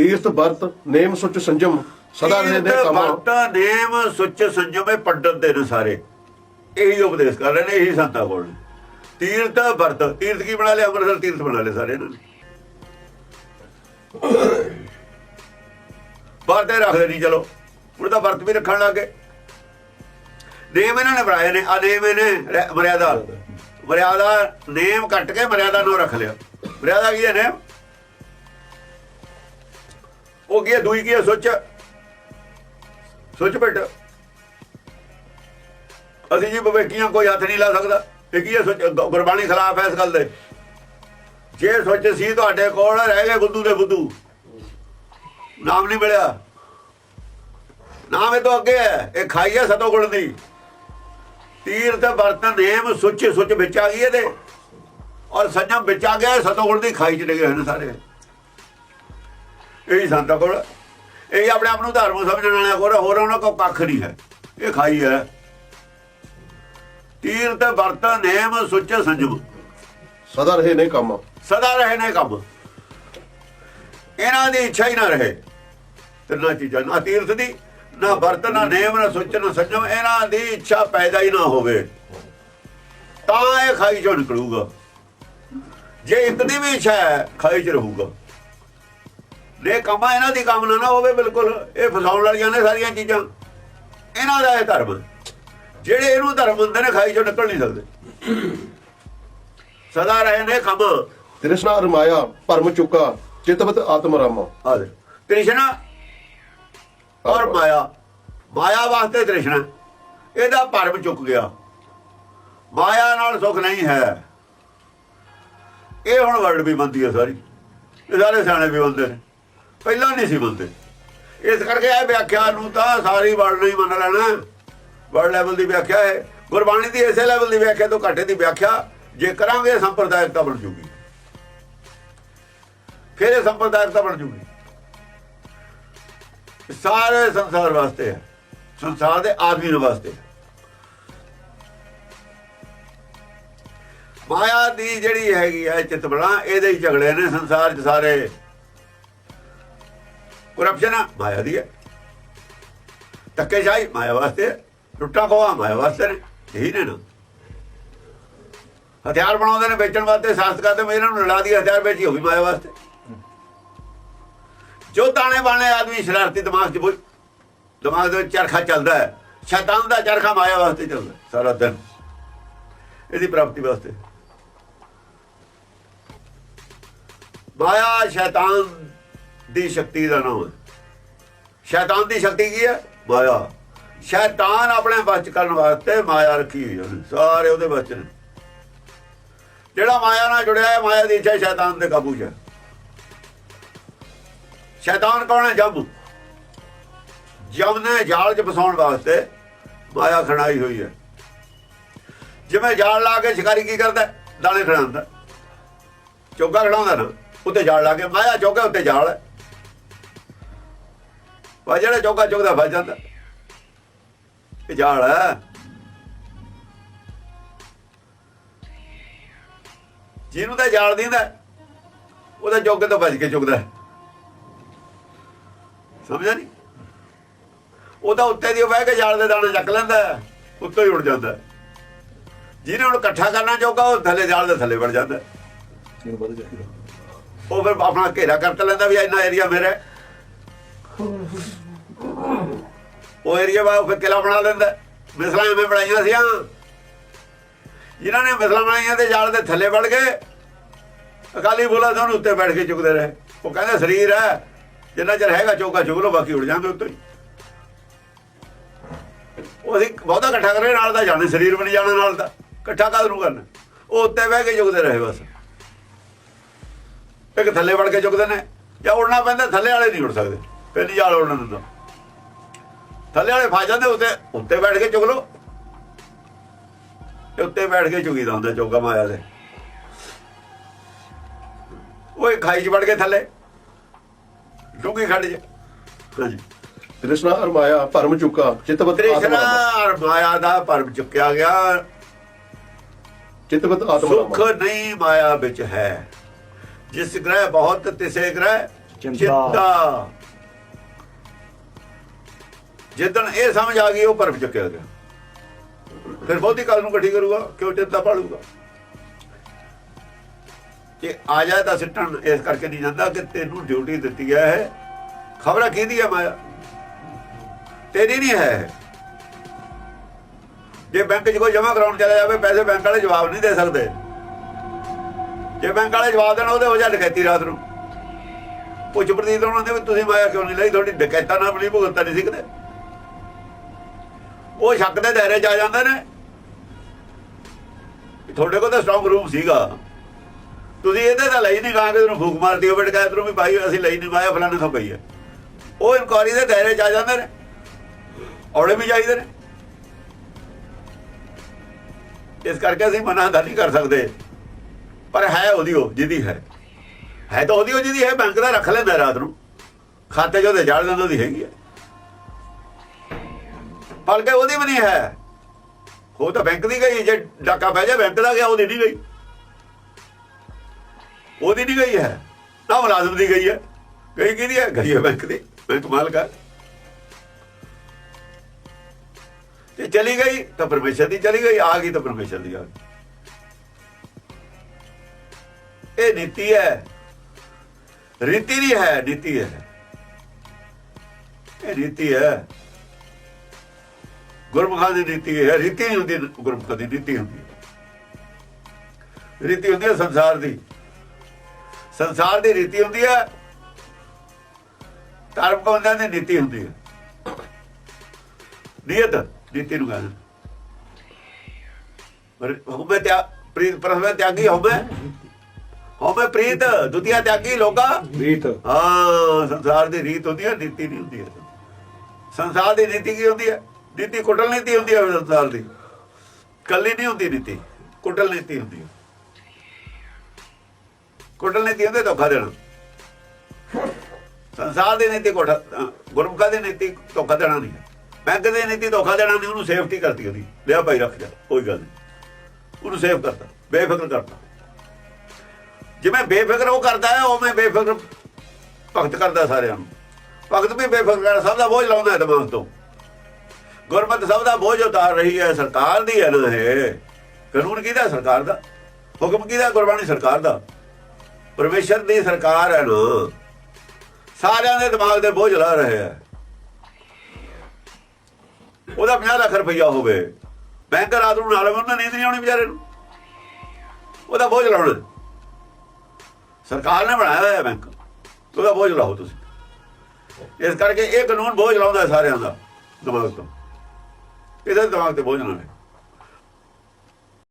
ਤੀਰਥ ਵਰਤ ਨੇਮ ਸੁਚ ਸੰਜਮ ਸਦਾ ਰਹੇ ਤੀਰਥ ਕੰਮ ਵਰਤ ਨੇਮ ਸੁੱਚ ਸੰਜਮੇ ਪੰਡਤ ਦੇ ਨੇ ਸਾਰੇ। ਇਹੀ ਉਪਦੇਸ਼ ਕਰ ਰਹੇ ਨੇ ਇਹੀ ਸੰਤਾਂ ਕੋਲ। ਤੀਰਥ ਵਰਤ ਤੀਰਥ ਕੀ ਬਣਾ ਲਿਆ? ਅੰਮ੍ਰਿਤਸਰ ਤੀਰਥ ਬਣਾ ਲਿਆ ਸਾਰੇ ਇਹਨਾਂ ਨੇ। ਵਰਤੇ ਰੱਖਦੇ ਨਹੀਂ ਚਲੋ। ਹੁਣ ਤਾਂ ਵਰਤ ਵੀ ਰੱਖਣ ਲੱਗੇ ਨੇਮ ਇਹਨਾਂ ਨੇ ਬਣਾਏ ਨੇ ਆ ਨੇਮ ਇਹਨੇ ਮਰਿਆਦਾ। ਮਰਿਆਦਾ ਨੇਮ ਕੱਟ ਕੇ ਮਰਿਆਦਾ ਨੂੰ ਰੱਖ ਲਿਆ। ਮਰਿਆਦਾ ਕੀ ਹੈ ਨੇਮ? ਉਹ ਕੀ ਹੈ, ਦੂਈ ਕੀ ਹੈ, ਸੋਚ। ਸੋਚ ਬੇਟਾ। ਅਸੀਂ ਜੀ ਬਵੇਕੀਆਂ ਕੋਈ ਹੱਥ ਨਹੀਂ ਲਾ ਸਕਦਾ। ਇਹ ਕੀ ਹੈ, ਸੋਚ? ਗੁਰਬਾਣੀ ਖਿਲਾਫ ਹੈ ਇਸ ਗੱਲ ਦੇ। ਜੇ ਸੋਚ ਸੀ ਤੁਹਾਡੇ ਕੋਲ, ਰਹਿ ਗਏ ਬੁੱਧੂ ਦੇ ਬੁੱਧੂ। ਨਾਮ ਨਹੀਂ ਮਿਲਿਆ। ਨਾਮ ਇਹ ਤੋਂ ਅੱਗੇ ਹੈ। ਇਹ ਖਾਈ ਹੈ ਸਤੋ ਗੁਣ ਦੀ। ਤੀਰਥ ਵਰਤਨ ਨੇਮ ਸੁੱਚ ਸੁੱਚ ਵਿੱਚ ਆ ਗਈ ਇਹਦੇ। ਔਰ ਸੰਜਮ ਵਿੱਚ ਆ ਗਿਆ ਸਤੋ ਗੁਣ ਦੀ ਖਾਈ ਚ ਡਿੱਗੇ ਹੋਏ ਨੇ ਸਾਰੇ। ਇਹੀ ਸੰਤਾਂ ਕੋਲ। ਇਹ ਆਪਣੇ ਆਪ ਨੂੰ ਧਰਮ ਸਮਝਣ ਵਾਲਿਆਂ ਕੋਲ ਹੋਰ ਉਹਨਾਂ ਕੋਲ ਕੱਖ ਨਹੀਂ ਹੈ। ਇਹ ਖਾਈ ਹੈ। ਤੀਰਥ ਵਰਤਨ ਨੇਮ ਸੁੱਚ ਸੰਜਮ। ਸਦਾ ਰਹੇ ਨੇ ਕੰਮ। ਸਦਾ ਰਹੇ ਨੇ ਕੰਮ। ਇਹਨਾਂ ਦੀ ਇੱਛਾ ਹੀ ਨਾ ਰਹੇ। ਤਿੰਨਾਂ ਚੀਜ਼ਾਂ ਨਾ ਤੀਰਥ ਦੀ ਨਾ ਵਰਤ ਨਾ ਨੇਮ ਨਾ ਸੁੱਚ ਨਾ ਸੰਜਮ। ਇਹਨਾਂ ਦੀ ਇੱਛਾ ਪੈਦਾ ਹੀ ਨਾ ਹੋਵੇ। ਤਾਂ ਇਹ ਖਾਈ ਚੋਂ ਨਿਕਲੂਗਾ। ਜੇ ਦੀ ਵੀ ਇੱਛਾ ਹੈ ਖਾਈ ਚ ਰਹੂਗਾ। ਨੇ ਕਮਾ ਇਹਨਾਂ ਦੀ ਕਾਮਨਾ ਨਾ ਹੋਵੇ ਬਿਲਕੁਲ ਇਹ ਫਸਾਉਣ ਵਾਲੀਆਂ ਨੇ ਸਾਰੀਆਂ ਚੀਜ਼ਾਂ। ਇਹਨਾਂ ਦਾ ਇਹ ਧਰਮ। ਜਿਹੜੇ ਇਹਨੂੰ ਧਰਮ ਮੰਨਦੇ ਨੇ ਖਾਈ ਚੋਂ ਨਿਕਲ ਨਹੀਂ ਸਕਦੇ। ਸਦਾ ਰਹੇ ਨੇ ਕੰਮ ਤ੍ਰਿਸ਼ਨਾ ਰਮਾਇਆ ਭਰਮ ਚੁੱਕਾ ਚਿਤਵਤ ਆਤਮ ਰਾਮਾ ਆਦੇ ਤ੍ਰਿਸ਼ਨਾ ਔਰ ਮਾਇਆ। ਮਾਇਆ ਵਾਸਤੇ ਤ੍ਰਿਸ਼ਨਾ। ਇਹਦਾ ਭਰਮ ਚੁੱਕ ਗਿਆ। ਮਾਇਆ ਨਾਲ ਸੁਖ ਨਹੀਂ ਹੈ। ਇਹ ਹੁਣ ਵਰਡ ਵੀ ਬੰਦੀ ਹੈ ਸਾਰੀ। ਇਹ ਸਾਰੇ ਸਿਆਣੇ ਵੀ ਬੰਦੇ ਨੇ। ਪਹਿਲਾਂ ਨਹੀਂ ਸੀ ਮੰਨਦੇ ਇਸ ਕਰਕੇ ਇਹ ਵਿਆਖਿਆ ਨੂੰ ਤਾਂ ਸਾਰੀ ਵਰਡ ਨਹੀਂ ਮੰਨ ਲੈਣਾ। ਵਰਲਡ ਲੈਵਲ ਦੀ ਵਿਆਖਿਆ ਹੈ। ਗੁਰਬਾਣੀ ਦੀ ਇਸੇ ਲੈਵਲ ਦੀ ਵਿਆਖਿਆ ਤੋਂ ਘੱਟੇ ਦੀ ਵਿਆਖਿਆ ਜੇ ਕਰਾਂਗੇ, ਸੰਪਰਦਾਇਕਤਾ ਬਣ ਜੂਗੀ। ਫਿਰ ਇਹ ਸੰਪਰਦਾਇਕਤਾ ਬਣ ਜੂਗੀ। ਸਾਰੇ ਸੰਸਾਰ ਵਾਸਤੇ ਹੈ। ਸੰਸਾਰ ਦੇ ਆਦਮੀ ਵਾਸਤੇ ਮਾਇਆ ਦੀ ਜਿਹੜੀ ਹੈਗੀ ਹੈ ਚਿਤਬਲਾ ਇਹਦੇ ਹੀ ਝਗੜੇ ਨੇ ਸੰਸਾਰ 'ਚ ਸਾਰੇ। ਕਰਪਸ਼ਨ ਮਾਇਆ ਦੀ ਹੈ। ਧੱਕੇਸ਼ਾਹੀ, ਮਾਇਆ ਵਾਸਤੇ ਹੈ। ਖੋਆ ਮਾਇਆ ਵਾਸਤੇ ਨੇ। ਇਹੀ ਨੇ ਨਾ। ਹਥਿਆਰ ਬਣਾਉਂਦੇ ਨੇ, ਵੇਚਣ ਵਾਸਤੇ, ਸਾਸਤ ਕਰਦੇ ਇਹਨਾਂ ਨੂੰ ਲੜਾ ਦੀ, ਹਥਿਆਰ ਵੇਚੀ, ਉਹ ਵੀ ਮਾਇਆ ਵਾਸਤੇ। ਜੋ ਤਾਣੇ ਬਾਣੇ, ਆਦਮੀ ਸ਼ਰਾਰਤੀ ਦਿਮਾਗ 'ਚ ਬੋਲ ਦਿਮਾਗ ਦੇ ਵਿੱਚ ਚਰਖਾ ਚੱਲਦਾ ਹੈ। ਸ਼ੈਤਾਨ ਦਾ ਚਰਖਾ ਮਾਇਆ ਵਾਸਤੇ ਚੱਲਦਾ ਸਾਰਾ ਦਿਨ। ਇਹਦੀ ਪ੍ਰਾਪਤੀ ਵਾਸਤੇ। ਮਾਇਆ ਸ਼ੈਤਾਨ ਦੀ ਸ਼ਕਤੀ ਦਾ ਨਾਮ ਹੈ। ਸ਼ੈਤਾਨ ਦੀ ਸ਼ਕਤੀ ਕੀ ਹੈ? ਮਾਇਆ। ਸ਼ੈਤਾਨ ਆਪਣੇ ਬਚ ਕਰਨ ਵਾਸਤੇ ਮਾਇਆ ਰੱਖੀ ਹੋਈ ਹੈ। ਸਾਰੇ ਉਹਦੇ ਵਿੱਚ ਨੇ। ਜਿਹੜਾ ਮਾਇਆ ਨਾਲ ਜੁੜਿਆ ਹੈ ਮਾਇਆ ਦੀ ਇੱਛਾ ਸ਼ੈਤਾਨ ਦੇ ਕਾਬੂ 'ਚ ਸ਼ੈਤਾਨ ਕੌਣ ਹੈ? ਜਮ। ਜਮ ਨੇ ਜਾਲ 'ਚ ਫਸਾਉਣ ਵਾਸਤੇ ਮਾਇਆ ਖੜਾਈ ਹੋਈ ਹੈ। ਜਿਵੇਂ ਜਾਲ ਲਾ ਕੇ ਸ਼ਿਕਾਰੀ ਕੀ ਕਰਦਾ ਦਾਣੇ ਖੜਾਉਂਦਾ ਚੋਗਾ ਖੜਾਉਂਦਾ ਨਾ, ਉੱਤੇ ਜਾਲ ਲਾ ਕੇ, ਮਾਇਆ ਚੋਗਾ ਉੱਤੇ ਜਾਲ ਹੈ। ਵਾ ਜਿਹੜਾ ਚੋਗਾ ਚੁਗਦਾ ਫਸ ਜਾਂਦਾ ਇਹ ਜਾਲ ਹੈ ਜਿਹਨੂੰ ਤਾਂ ਜਾਲ ਦਿੰਦਾ ਉਹਦਾ ਚੋਗੇ ਤੋਂ ਬਚ ਕੇ ਚੁਗਦਾ ਸਮਝਿਆ ਨਹੀਂ ਉਹਦਾ ਉੱਤੇ ਦੀ ਬਹਿ ਕੇ ਜਾਲ ਦੇ ਦਾਣੇ ਚੱਕ ਲੈਂਦਾ ਉੱਤੋਂ ਹੀ ਉੜ ਜਾਂਦਾ। ਜਿਹਨੇ ਹੁਣ ਇਕੱਠਾ ਕਰਨਾ ਚਾਹੁੰਦਾ ਉਹ ਥੱਲੇ ਜਾਲ ਦੇ ਥੱਲੇ ਵੜ ਜਾਂਦਾ। ਉਹ ਫਿਰ ਆਪਣਾ ਘੇਰਾ ਕਰ ਲੈਂਦਾ ਵੀ ਇੰਨਾ ਏਰੀਆ ਮੇਰਾ। ਉਹ ਏਰੀਆ ਵਾ ਫਿਰ ਕਿਲਾ ਬਣਾ ਲੈਂਦਾ ਮਿਸਲਾਂ ਐਵੇਂ ਬਣਾਈਆਂ ਸੀਆਂ। ਜਿਨ੍ਹਾਂ ਨੇ ਮਿਸਲਾਂ ਬਣਾਈਆਂ ਤੇ ਜਾਲ ਦੇ ਥੱਲੇ ਵੜ ਗਏ। ਅਕਾਲੀ ਬੋਲਾ ਤਾਂ ਉੱਤੇ ਬੈਠ ਕੇ ਚੁੱਕਦੇ ਰਹੇ। ਉਹ ਕਹਿੰਦੇ, ਸਰੀਰ ਹੈ। ਜਿੰਨਾ ਚਿਰ ਹੈਗਾ ਚੌਕਾ ਚੁੱਕ ਲੋ ਬਾਕੀ ਉੜ ਜਾਂਦੇ ਉੱਤੇ ਉਹ ਅਸੀਂ ਬਹੁਤਾ ਇਕੱਠਾ ਕਰੇ, ਨਾਲ ਦਾ ਜਾਣੇ, ਸਰੀਰ ਬਣ ਜਾਣਾ ਨਾਲ ਦਾ। ਇਕੱਠਾ ਕਦ ਨੂੰ ਕਰਨਾ? ਉਹ ਉੱਤੇ ਬਹਿ ਕੇ ਚੁੱਕਦੇ ਰਹੇ ਬਸ। ਇੱਕ ਥੱਲੇ ਵੜ ਕੇ ਚੁੱਕਦੇ ਨੇ। ਜਾਂ ਉੜਨਾ ਪੈਂਦਾ, ਥੱਲੇ ਵਾਲੇ ਨਹੀਂ ਉੜ ਸਕਦੇ। ਫਿਰ ਨਹੀਂ ਜਾਲ ਉੜਨ ਦਿੰਦਾ। ਥੱਲੇ ਵਾਲੇ ਫਸ ਜਾਂਦੇ ਉੱਤੇ ਉੱਤੇ ਬੈਠ ਕੇ ਚੁੱਕ ਲੋ ਤੇ ਉੱਤੇ ਬੈਠ ਕੇ ਚੁਗੀਦਾ ਹੁੰਦਾ ਚੌਗਾ ਮਾਇਆ ਦੇ। ਉਹ ਖਾਈ ਚ ਵੜ ਕੇ ਥੱਲੇ। ਡੂੰਗੀ ਖੜ ਜਾ। ਹਾਂਜੀ। ਤ੍ਰਿਸ਼ਨਾ ਰਮਾਇਆ ਭਰਮ ਚੁੱਕਾ ਚਿਤਵਤ ਤ੍ਰਿਸ਼ਨਾ ਔਰ ਮਾਇਆ ਦਾ ਪਰਮ ਚੁੱਕਿਆ ਗਿਆ। ਚਿਤਵਤ ਆਤਮ ਸੁਖ ਨਹੀਂ ਮਾਇਆ ਵਿੱਚ ਹੈ। ਜਿਸ ਗ੍ਰਹਿ ਬਹੁਤ ਤਿਸੇ ਗ੍ਰਹਿ ਚਿੰਤਾ। ਜਿੱਦਣ ਇਹ ਸਮਝ ਆ ਗਈ, ਉਹ ਪਰਮ ਚੁੱਕਿਆ ਗਿਆ। ਫਿਰ ਬਹੁਤੀ ਕਾਲ ਨੂੰ ਇਕੱਠੀ ਕਰੂਗਾ, ਕਿਉਂ ਚਿੰਤਾ ਪਾਲੂਗਾ ਜੇ ਆ ਜਾਏ ਤਾਂ ਸਿੱਟਣ, ਇਸ ਕਰਕੇ ਨਹੀਂ ਜਾਂਦਾ ਕਿ ਤੈਨੂੰ ਡਿਊਟੀ ਦਿੱਤੀ ਹੈ ਖਬਰਾਂ ਕਿਹਦੀ ਹੈ ਮਾਇਆ? ਤੇਰੀ ਨਹੀਂ ਹੈ ਜੇ ਬੈਂਕ 'ਚ ਕੋਈ ਜਮਾ ਕਰਾਉਣ ਚਲਾ ਜਾਵੇ, ਪੈਸੇ ਬੈਂਕ ਵਾਲੇ ਜਵਾਬ ਨਹੀਂ ਦੇ ਸਕਦੇ। ਜੇ ਬੈਂਕ ਵਾਲੇ ਜਵਾਬ ਦੇਣ, ਉਹਦੇ ਵਜ੍ਹਾ ਡਕੈਤੀ ਰਾਤ ਨੂੰ। ਪੁੱਛ ਪ੍ਰਤੀਤ ਉਹਨਾਂ ਦੇ ਵੀ ਤੁਸੀਂ ਮਾਇਆ ਕਿਉਂ ਨਹੀਂ ਲਈ? ਤੁਹਾਡੀ ਡਕੈਤਾਂ ਨਾਲ ਬਣੀ ਭੁਗਤਾਂ ਨਹੀਂ ਸਿੱਖਦੇ। ਉਹ ਸ਼ੱਕ ਦੇ ਦਾਇਰੇ 'ਚ ਆ ਜਾਂਦੇ ਨੇ। ਤੁਹਾਡੇ ਕੋਲ ਤਾਂ ਸਟਰੋਂਗ ਰੂਮ ਸੀਗਾ। ਤੁਸੀਂ ਇਹਦੇ ਤਾਂ ਲਈ ਨਹੀਂ ਕਾਂ ਕਿ ਤੁਹਾਨੂੰ ਫੂਕ ਮਾਰਦੀ ਹੋਵੇ ਡਕੈਤ ਨੂੰ ਵੀ ਭਾਈ ਅਸੀਂ ਲਈ ਨਹੀਂ ਮਾਇਆ ਫਲਾਣੇ ਤੋਂ ਪਈ ਹੈ ਉਹ ਇਨਕੁਆਰੀ ਦੇ ਦਾਇਰੇ 'ਚ ਆ ਜਾਂਦੇ ਨੇ। ਔੜੇ ਵੀ ਚਾਹੀਦੇ ਨੇ। ਇਸ ਕਰਕੇ ਅਸੀਂ ਮਨਾ ਤਾਂ ਨਹੀਂ ਕਰ ਸਕਦੇ। ਪਰ ਹੈ ਉਹਦੀ ਉਹ, ਜਿਹਦੀ ਹੈ। ਹੈ ਤਾਂ ਉਹਦੀ ਉਹ ਜਿਹਦੀ ਹੈ, ਬੈਂਕ ਦਾ ਰੱਖ ਲੈਂਦਾ ਰਾਤ ਨੂੰ। ਖਾਤੇ 'ਚ ਉਹਦੇ ਜੜ ਲੈਂਦਾ ਉਹਦੀ ਹੈਗੀ ਹੈ ਬਲਕਿ ਉਹਦੀ ਵੀ ਨਹੀਂ ਹੈ। ਉਹ ਤਾਂ ਬੈਂਕ ਦੀ ਗਈ, ਜੇ ਡਾਕਾ ਪੈ ਜਾ ਬੈਂਕ ਦਾ ਗਿਆ, ਉਹਦੀ ਨਹੀਂ ਗਈ। ਉਹਦੀ ਨਹੀਂ ਗਈ ਹੈ। ਨਾ ਮੁਲਾਜ਼ਮ ਦੀ ਗਈ ਹੈ। ਗਈ ਕਿਹਦੀ ਹੈ? ਗਈ ਹੈ ਬੈਂਕ ਦੀ। ਬੈਂਕ ਮਾਲਕ ਹੈ। ਤੇ ਚਲੀ ਗਈ, ਤਾਂ ਪਰਮੇਸ਼ਰ ਦੀ ਚਲੀ ਗਈ, ਆ ਗਈ ਤਾਂ ਪਰਮੇਸ਼ਰ ਦੀ ਆ ਗਈ। ਇਹ ਨੀਤੀ ਹੈ। ਰੀਤੀ ਨਹੀਂ ਹੈ, ਨੀਤੀ ਹੈ। ਇਹ ਰੀਤੀ ਹੈ। ਗੁਰਮੁਖਾਂ ਦੀ ਨੀਤੀ ਹੈ ਰੀਤੀ ਨਹੀਂ ਹੁੰਦੀ ਗੁਰਮੁਖਾਂ ਦੀ ਨੀਤੀ ਹੁੰਦੀ ਰੀਤੀ ਹੁੰਦੀ ਹੈ ਸੰਸਾਰ ਦੀ। ਸੰਸਾਰ ਦੀ ਰੀਤੀ ਹੁੰਦੀ ਹੈ ਧਰਮ ਬੰਦਿਆਂ ਦੀ ਨੀਤੀ ਹੁੰਦੀ ਹੈ। ਨੀਅਤ ਨੀਤੀ ਨੂੰ ਕਹਿੰਦੇ ਪਰ ਹੋਵੇ ਤਿਆ ਪ੍ਰੀਤ ਪ੍ਰਥਮੇ ਤਿਆਗੀ ਹੋਵੇ ਹੋਵੇ ਪ੍ਰੀਤ ਦੁਤੀਆ ਤਿਆਗੀ ਲੋਕਾ। ਰੀਤ ਹਾਂ ਸੰਸਾਰ ਦੀ ਰੀਤ ਹੁੰਦੀ ਹੈ ਨੀਤੀ ਨਹੀਂ ਹੁੰਦੀ ਹੈ। ਸੰਸਾਰ ਦੀ ਨੀਤੀ ਕੀ ਹੁੰਦੀ ਹੈ? ਨੀਤੀ ਕੁੱਟਲ ਨੀਤੀ ਹੁੰਦੀ ਹੈ ਸੰਸਾਰ ਦੀ। ਕੱਲੀ ਨਹੀਂ ਹੁੰਦੀ ਨੀਤੀ, ਕੁਟਲ ਨੀਤੀ ਹੁੰਦੀ ਹੈ ਕੁਟਲ ਨੀਤੀ ਹੁੰਦੀ ਧੋਖਾ ਦੇਣਾ। ਸੰਸਾਰ ਦੀ ਨੀਤੀ ਕੋਠਾ ਗੁਰਮੁਖਾ ਦੀ ਨੀਤੀ ਧੋਖਾ ਦੇਣਾ ਨਹੀਂ। ਬੈਂਕ ਦੀ ਨੀਤੀ ਧੋਖਾ ਦੇਣਾ ਨਹੀਂ, ਉਹਨੂੰ ਸੇਫਟੀ ਕਰਦੀ ਉਹਦੀ। ਲਿਆ ਭਾਈ, ਰੱਖ ਜਾ, ਕੋਈ ਗੱਲ ਨਹੀਂ। ਉਹਨੂੰ ਸੇਫ ਕਰਦਾ ਬੇਫਿਕਰ ਕਰਦਾ ਜਿਵੇਂ ਬੇਫਿਕਰ ਉਹ ਕਰਦਾ ਹੈ, ਉਵੇਂ ਬੇਫਿਕਰ ਭਗਤ ਕਰਦਾ ਸਾਰਿਆਂ ਨੂੰ। ਭਗਤ ਵੀ ਬੇਫਿਕਰ ਸਭ ਦਾ ਬੋਝ ਲਾਉਂਦਾ ਹੈ ਦਿਮਾਗ ਤੋਂ। ਗੁਰਮਤ ਸਭ ਦਾ ਬੋਝ ਉਤਾਰ ਰਹੀ ਹੈ, ਸਰਕਾਰ ਦੀ ਹੈ। ਇਹ ਕਾਨੂੰਨ ਕਿਹਦਾ? ਸਰਕਾਰ ਦਾ। ਹੁਕਮ ਕਿਹਦਾ? ਗੁਰਬਾਣੀ ਸਰਕਾਰ ਦਾ। ਪਰਮੇਸ਼ਰ ਦੀ ਸਰਕਾਰ ਹੈ ਨਾ ਸਾਰਿਆਂ ਦੇ ਦਿਮਾਗ ਦੇ ਬੋਝ ਲਾ ਰਹੇ ਹੈ। ਉਹਦਾ 50 ਲੱਖ ਰੁਪਈਆ ਹੋਵੇ। ਬੈਂਕ ਰਾਤ ਨੂੰ ਨਾਲ ਉਹਨਾਂ ਨੀਂਦ ਨਹੀਂ ਆਉਣੀ ਵਿਚਾਰੇ ਨੂੰ। ਉਹਦਾ ਬੋਝ ਲਾਉਣਾ। ਸਰਕਾਰ ਨੇ ਬਣਾਇਆ ਹੋਇਆ ਬੈਂਕ। ਉਹਦਾ ਬੋਝ ਲਾਓ ਤੁਸੀਂ। ਇਸ ਕਰਕੇ ਇਹ ਕਾਨੂੰਨ ਬੋਝ ਲਾਉਂਦਾ ਸਾਰਿਆਂ ਦਾ ਦਿਮਾਗ ਤੋਂ। ਇਹਦੇ ਦਿਮਾਗ ਤੇ ਬੋਝ ਨਾ ਲੈ